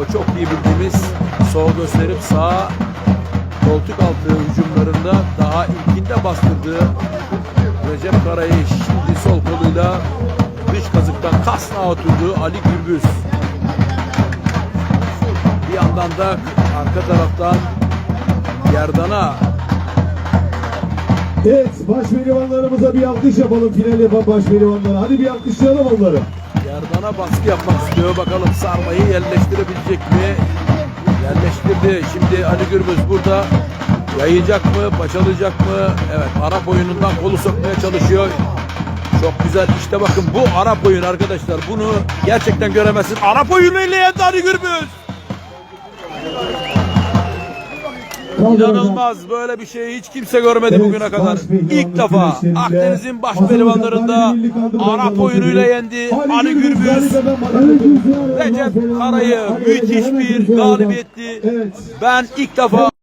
O çok iyi bildiğimiz sol gösterip sağ koltuk altı hücumlarında daha ilkinde bastırdığı Recep Karayı şimdi sol koluyla dış kazıktan kasna oturduğu Ali Gürbüz. Bir yandan da arka taraftan Yerdan'a Evet baş bir alkış yapalım final yapan baş. Hadi bir alkışlayalım onları. Yerdan'a baskı yapmak istiyor. Bakalım sarmayı yerleştirebilecek mi? Yerleştirdi. Şimdi Ali Gürbüz burada yayacak mı? Paçalayacak mı? Evet Arap oyunundan kolu sokmaya çalışıyor. Çok güzel. İşte bakın bu Arap oyun arkadaşlar. Bunu gerçekten göremezsin. Arap oyunuyla yendi Ali Gürbüz. İnanılmaz. Böyle bir şeyi hiç kimse görmedi Evet, bugüne kadar. İlk defa Akdeniz'in baş pehlivanlarında Arap oyunuyla yendi. Ali Gürbüz. Recep Karay'ı müthiş bir galibiyetti. Evet. Ben ilk defa